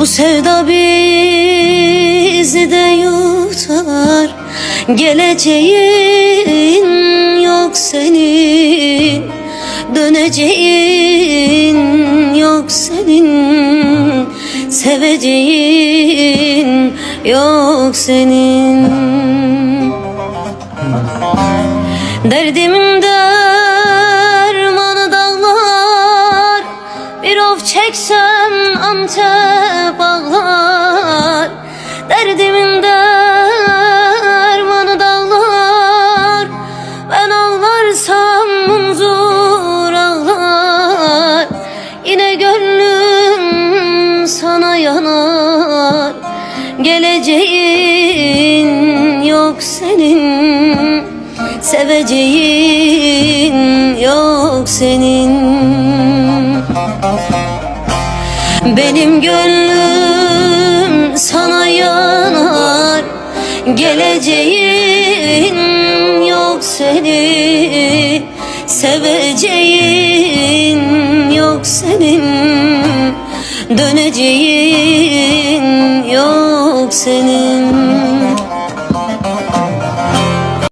Bu sevda bizi de yutar. Geleceğin yok senin. Döneceğin yok senin. Seveceğin yok senin. Derdimin dermanı dağlar. Bir of çeksem ağlar Derdimin dermanı dağlar. Ben ağlarsam munzur ağlar. Yine gönlüm sana yanar. Geleceğin yok senin. Seveceğin yok senin. Benim gönlüm Geleceğin yok senin Seveceğin yok senin Döneceğin yok senin